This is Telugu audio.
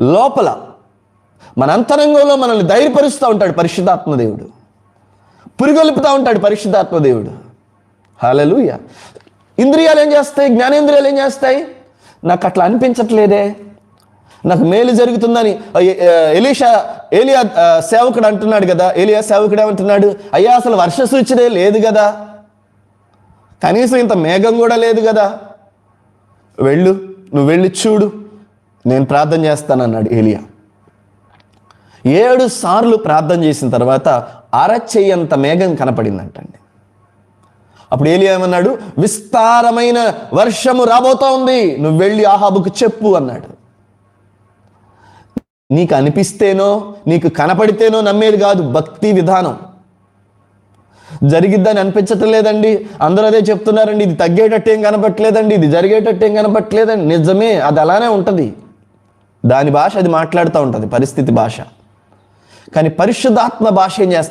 లోపల మన అంతరంగంలో మనల్ని ధైర్యపరుస్తూ ఉంటాడు పరిశుద్ధాత్మ దేవుడు. పురిగొలుపుతూ ఉంటాడు పరిశుద్ధాత్మ దేవుడు. హాలలుయ ఇంద్రియాలు ఏం చేస్తాయి? జ్ఞానేంద్రియాలు ఏం చేస్తాయి? నాకు అట్లా అనిపించట్లేదే. నాకు మేలు జరుగుతుందని ఎలీషా ఏలియా సేవకుడు అంటున్నాడు కదా. ఏలియా సేవకుడు ఏమంటున్నాడు? అయ్యా అసలు వర్ష సూచనే లేదు కదా. కనీసం ఇంత మేఘం కూడా లేదు కదా. వెళ్ళు నువ్వు వెళ్ళి చూడు. నేను ప్రార్థన చేస్తానన్నాడు ఏలియా. ఏడు సార్లు ప్రార్థన చేసిన తర్వాత అరచెయ్యంత మేఘం కనపడిందంటండి. అప్పుడు ఏలియా ఏమన్నాడు? విస్తారమైన వర్షము రాబోతా ఉంది నువ్వు వెళ్ళి ఆహాబుకు చెప్పు అన్నాడు. నీకు అనిపిస్తేనో నీకు కనపడితేనో నమ్మేది కాదు భక్తి విధానం. జరిగిద్దని అనిపించటం లేదండి. అందరూ అదే చెప్తున్నారండి ఇది తగ్గేటట్టు ఏం కనపట్లేదండి ఇది జరిగేటట్టు ఏం కనపట్లేదండి నిజమే అది అలానే ఉంటుంది. దాని భాష అది మాట్లాడుతూ ఉంటుంది పరిస్థితి భాష. కానీ పరిశుద్ధాత్మ భాష ఏం చేస్తుంది